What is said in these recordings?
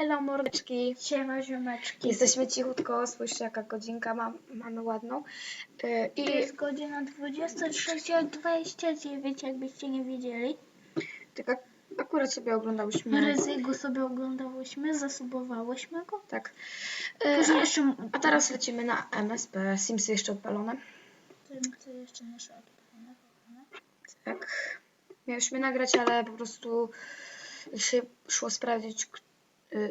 Elo mordeczki. Siema ziomeczki. Jesteśmy cichutko, spójrzcie jaka godzinka ma, mamy ładną. Yy, I Jest godzina 23.29, jakbyście nie wiedzieli. tak ak- akurat sobie oglądałyśmy. Ryzygu sobie oglądałyśmy, zasubowałyśmy go. Tak. Yy, Później a, jeszcze... a teraz lecimy na MSP. Simsy jeszcze odpalone. Co jeszcze szło odpalone. Tak. Miałyśmy nagrać, ale po prostu się szło sprawdzić, k- yy,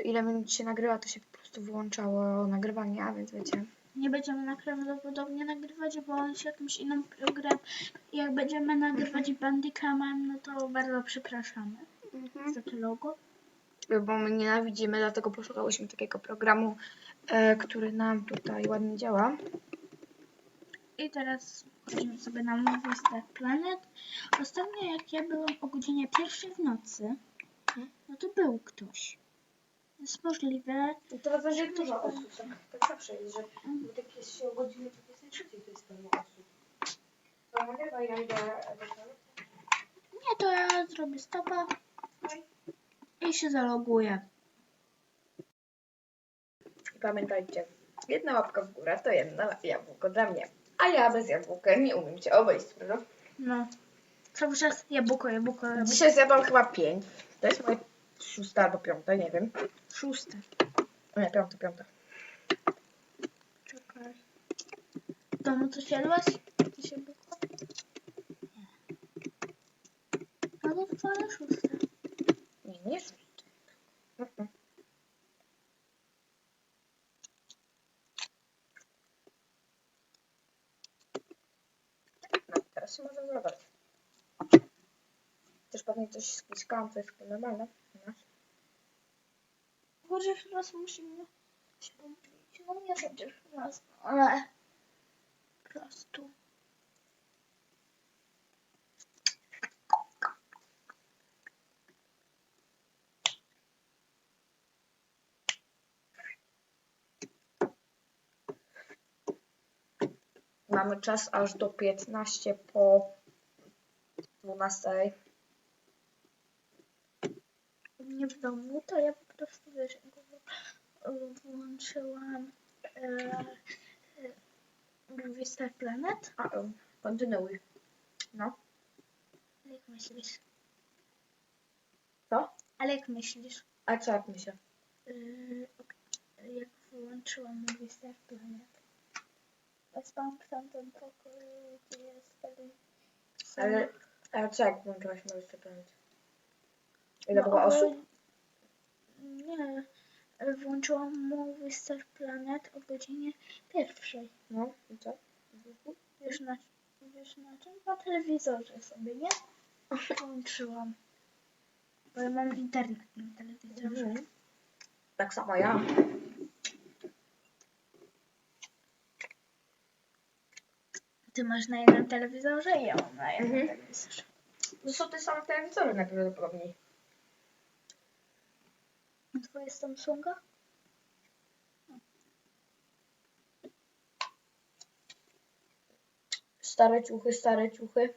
ile minut się nagrywa, to się po prostu wyłączało nagrywanie, a więc wiecie. Nie będziemy na prawdopodobnie nagrywać, bo on się jakimś innym program. Jak będziemy nagrywać Bandicamem, no to bardzo przepraszamy za to logo. bo my nienawidzimy, dlatego poszukałyśmy takiego programu, e, który nam tutaj ładnie działa. I teraz wchodzimy sobie na Movie Star Planet. Ostatnio jak ja byłam o godzinie pierwszej w nocy, no to był ktoś. Jest możliwe, I teraz będzie dużo osób, tak, tak zawsze jest, że tak jest się o godzinie 23 to jest pełno osób. To nagrywa ja idę do toalety. nie to ja zrobię stopa i się zaloguję. I pamiętajcie, jedna łapka w górę to jedno jabłko dla mnie. A ja bez jabłka nie umiem się obejść, prawda? No. Cały czas jabłko, jabłko, jabłko. Dzisiaj zjadłam chyba pięć. To jest moje szóste albo piąte, nie wiem. Szóste. Nie, piąte, piąte. Czekaj. W domu coś jadłaś? Jakieś jabłko? Nie. No to twoje szóste. Nie, nie szóste. Mm-mm. No, teraz się może zgadać. Też pewnie coś skiskałam, co jest normalne. Chociaż raz musimy się pomylić. No nie chociaż raz, ale po prostu. Mamy czas aż do 15 po 12. u mnie w domu, to ja po prostu wiesz, e, włączyłam e, e, Star Planet. A, um, kontynuuj. No. Ale jak myślisz? Co? Ale jak myślisz? A co jak myślę? E, jak włączyłam Movie Star Planet. W tamtym pokoju, gdzie jest wtedy Ale, ale co jak włączyłaś moje planet? Ile No, było osób? Nie. Włączyłam Movie Star Planet o godzinie pierwszej. No, i co? Wiesz na, wiesz na czym? Na telewizorze sobie, nie? Włączyłam. Bo ja mam internet na telewizorze. Mhm. Tak samo ja. Ty masz na jednym telewizorze i ja mam na jednym Mhm. telewizorze. To są te same telewizory najprawdopodobniej. Twoje Samsunga? Stare ciuchy, stare ciuchy.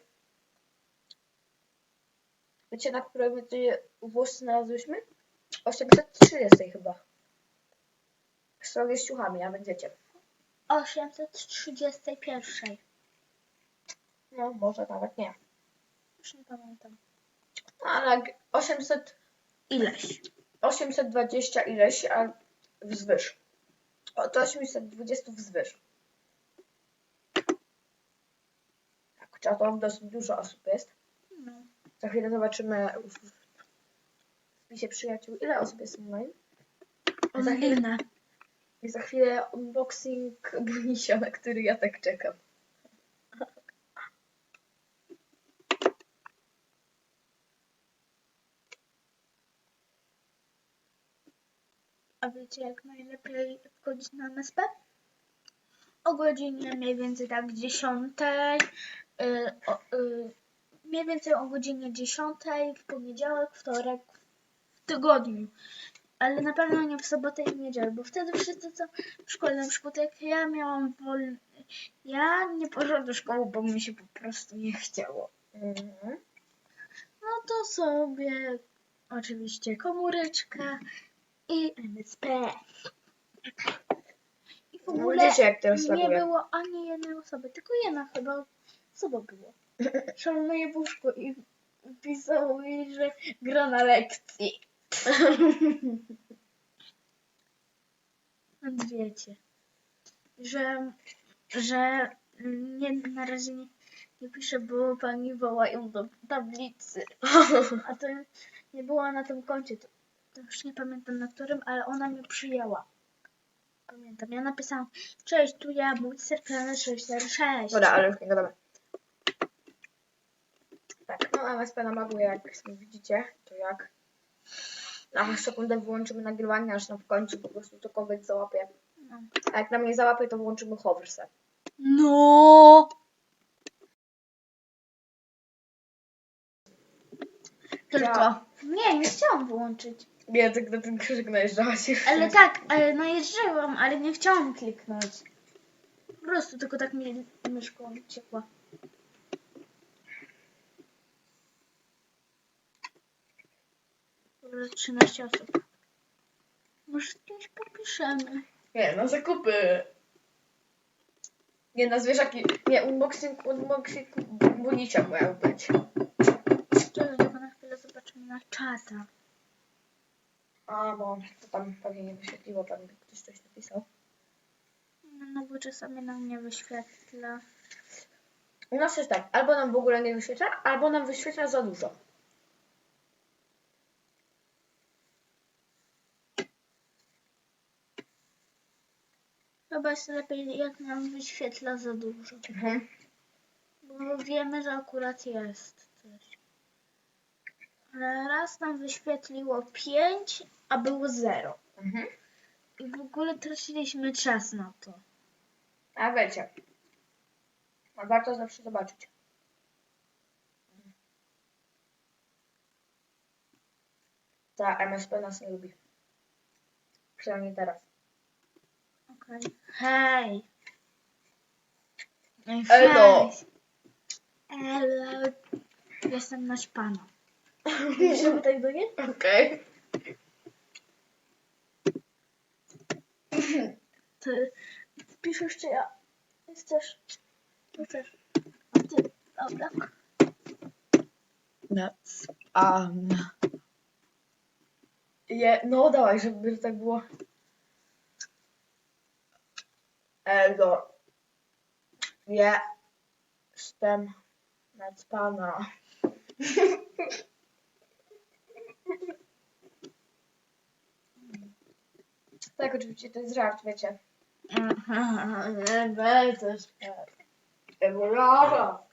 Wiecie, na które my tutaj włos znalazłyśmy? 830 chyba. Strogie z ciuchami, a będziecie. 831. No, może nawet nie. Już nie pamiętam. Ale 800, Ileś. 820 ileś, a wzwyż. Od 820 wzwyż. Tak, to dosyć dużo osób jest. No. Za chwilę zobaczymy w w spisie przyjaciół, ile osób jest online. Za chwilę, za chwilę unboxing Bunisia, na który ja tak czekam. A wiecie jak najlepiej wchodzić na MSP? O godzinie mniej więcej tak 10. Yy, o, yy, mniej więcej o godzinie 10 w poniedziałek, wtorek, w tygodniu. Ale na pewno nie w sobotę i niedzielę, bo wtedy wszyscy są w szkole. Na przykład jak ja miałam wolny, ja nie poszłam do szkoły, bo mi się po prostu nie chciało. Mhm. No to sobie oczywiście komóreczka i MSP. I w No ogóle widzicie, jak teraz nie było ani jednej osoby, tylko jedna chyba osoba była. Szalone jabłuszko i pisało mi, że gra na lekcji. Więc wiecie, że, że nie, na razie nie, nie piszę, bo pani woła ją do tablicy. A to nie było na tym koncie. To już nie pamiętam na którym, ale ona mnie przyjęła. Pamiętam. Ja napisałam, cześć, tu ja, mój serklany 646. Dobra, ale już nie gadamy. Tak, no MSP nam laguje, jak sami widzicie, to jak na sekundę wyłączymy nagrywanie, aż nam w końcu po prostu cokolwiek załapie. No. A jak nam nie załapie, to włączymy hoverse. No. Tylko. Nie, nie chciałam wyłączyć. Nie, tak na ten krzyżyk najeżdżałaś jeszcze. Ale tak, ale najeżdżałam, ale nie chciałam kliknąć. Po prostu tylko tak mi myszką ciekła. Dobra, 13 osób. Może kimś popiszemy. Nie, na zakupy. Nie, na zwierzaki. Nie, unboxing, unboxing Bunicia miał być. Czekaj, tylko na chwilę zobaczymy na czata. A, bo to tam pewnie nie wyświetliło, pewnie ktoś coś napisał. No, no bo czasami nam nie wyświetla. U nas jest tak, albo nam w ogóle nie wyświetla, albo nam wyświetla za dużo. Chyba jest lepiej, jak nam wyświetla za dużo. Mhm. Bo wiemy, że akurat jest coś. Raz nam wyświetliło 5, a było 0. Mhm. I w ogóle traciliśmy czas na to. A wiecie. A warto zawsze zobaczyć. Ta MSP nas nie lubi. Przynajmniej teraz. Okej. Hej! Ej, Elo. hej. Elo! Jestem naćpana. Żeby tak do niej? Okej. Ty piszesz, czy ja? Chcesz? Chcesz? A ty? Dobra. That's um. Je, no dawaj, żeby tak było. Ego. Ja jestem naćpana. tak, oczywiście to jest żart, wiecie. Nie będę spać. Ego,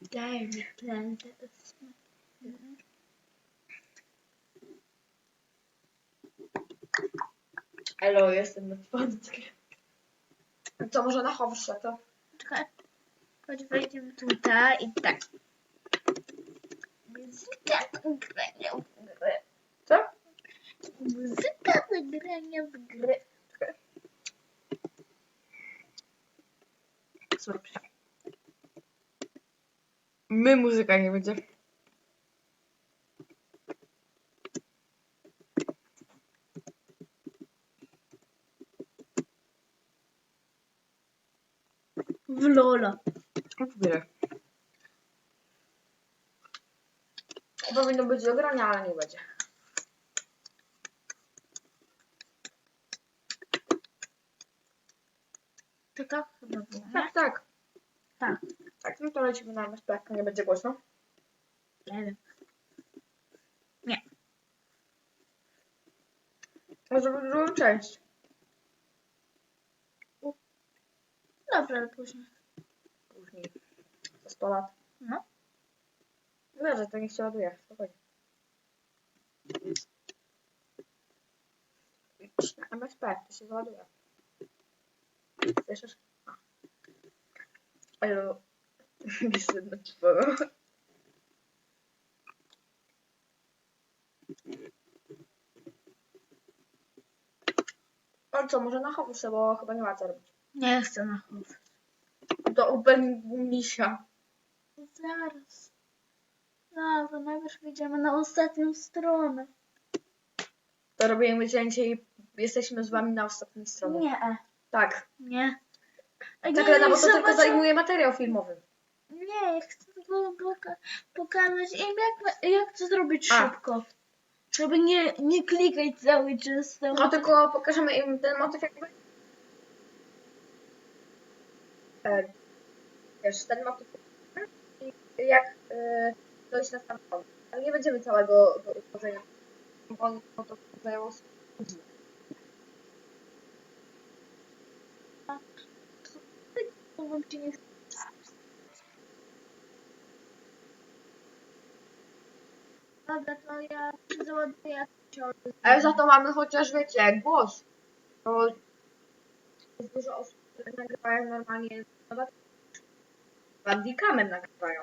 Daj mi planetę spać. Elo, jestem naćpany. Co, może na hoverze to? Czekaj. Chodź, wejdziemy tutaj i tak. Muzyka do grania w gry. Co? Muzyka do grania w gry. Słuchaj. My muzyka nie będzie. W Lola. Wybieraj. Powinno być do grania, ale nie będzie. To nie? Tak, tak. Tak. Tak, no to lecimy na MSP, nie będzie głośno. Nie wiem. Może być drugą część. Dobra, ale później. Później. Za 100 lat. No. Wiesz, że to nie się ładuje. Spokojnie. Na MSP, to się załaduje. Słyszysz? Ale... Jestem na czworo. O co, może na hołusę, bo chyba nie ma co robić. Nie chcę na chów. Do openingu misia. Zaraz. Dobra, najpierw wyjdziemy na ostatnią stronę. To robimy cięcie i jesteśmy z wami na ostatniej stronie. Nie, Tak. nie. Tak, Lena, bo to tylko zajmuje materiał filmowy. Nie, chcę tylko poka- pokazać im, jak, jak to zrobić A. szybko. Żeby nie, nie klikać cały czas. tam. No tylko pokażemy im ten motyw jakby. E, wiesz, ten motyw i jak e, dojść na sam. Ale nie będziemy całego do utworzenia, bo bo to zajęło godzinę. To wam ci nie. Dobra, to ja załaduję. Ale za to mamy chociaż, wiecie, głos. Bo jest dużo osób, które nagrywają normalnie nawet bandicamem nagrywają.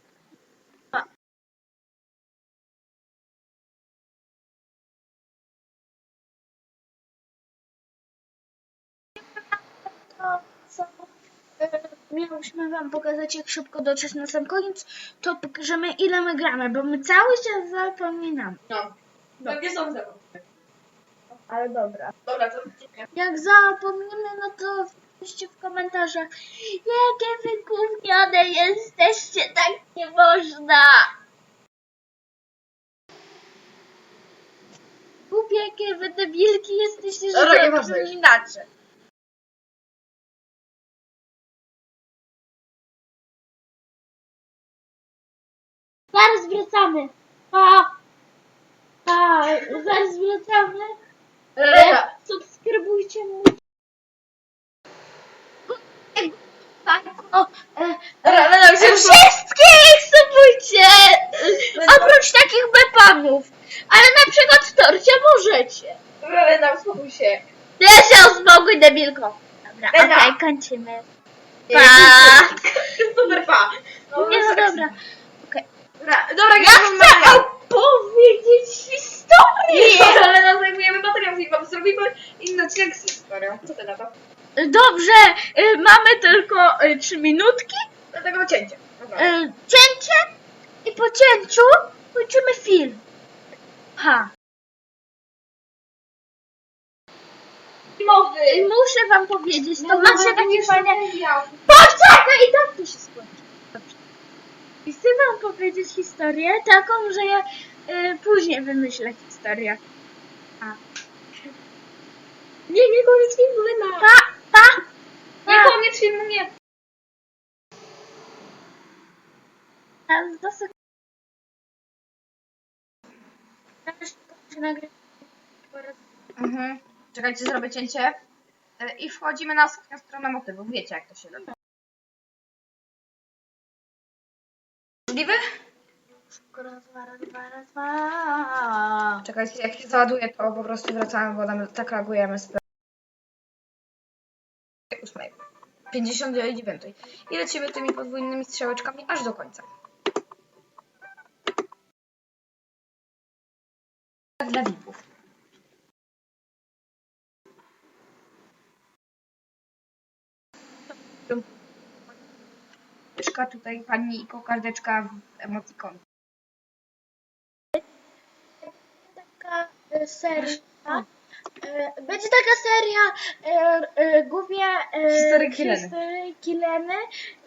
Miałyśmy wam pokazać, jak szybko dotrzeć na sam koniec, to pokażemy, ile my gramy, bo my cały czas zapominamy. No. No nie są. Ale dobra. Dobra, to Jak zapomnimy, no to piszcie w komentarzach, jakie wy gówniane jesteście, tak nie można. Głupie, jakie wy debilki jesteście, że Dobra, to nieważne już. inaczej. Zaraz wracamy. Pa. Pa. Zaraz wracamy. Lena, Subskrybujcie mój o, e, już jest Wszystkich subujcie! Oprócz takich bepanów. Ale na przykład torcia możecie. Lena, uspokój się. Ja się uspokój, debilko. Dobra, okej, Lena. kończymy. Pa. Super, pa. Nie, no tak. dobra. Dobra, dobra Ja chcę opowiedzieć historię! Dobra, Lena, zajmujemy materiał filmowy. Zrobimy inny odcinek z historią. Co ty na to? Dobrze, y, mamy tylko y, trzy minutki. Dlatego cięcie. Dobra. Y, cięcie i po cięciu kończymy film. Ha. Filmowy. I muszę wam powiedzieć, to No, macie dobra, takie fajne... Poczekaj, i tak to się skończy. I chcę wam powiedzieć historię taką, że ja y, później wymyślę historię. A. Nie, nie koniec filmu, Lena. Pa, pa, Nie pa. koniec filmu, nie. Się nagrywa. Mhm. Czekajcie, zrobię cięcie. E, I wchodzimy na stronę motywu. Wiecie, jak to się robi. Możliwy? Raz, dwa, raz, dwa. Czekajcie, jak się załaduje, to po prostu wracamy, bo nam tak reagujemy z 8. 59. I lecimy tymi podwójnymi strzałeczkami aż do końca. Dla VIP-ów. Tutaj pani kokardeczka w emotikon. Taka e, seria. e, Będzie taka seria e, e, głównie e, Historyki Leny. historyjki Leny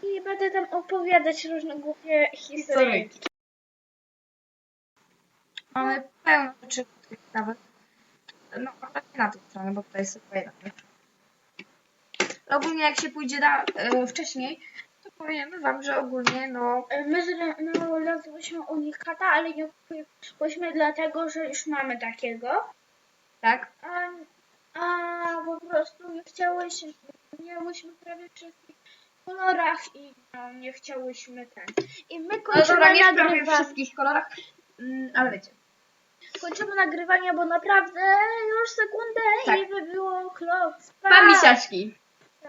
i będę tam opowiadać różne głupie historyjki. Mamy pełno rzeczy nawet. No, akurat nie na tej stronie, bo tutaj jest tylko jedna. Ogólnie jak się pójdzie na, e, wcześniej, powiemy wam, że ogólnie no... E, My znalazłyśmy unikata, ale nie kupiłyśmy dlatego, że już mamy takiego. Tak? A, a po prostu nie chciałyśmy, miałyśmy prawie wszystkich kolorach i no, nie chciałyśmy ten. I my No kończymy dobra, nie w prawie nagrywanie. wszystkich kolorach, mm, ale wiecie. Kończymy nagrywanie, bo naprawdę już sekundę Tak. i by było klop. Pa, misiaczki! Pa.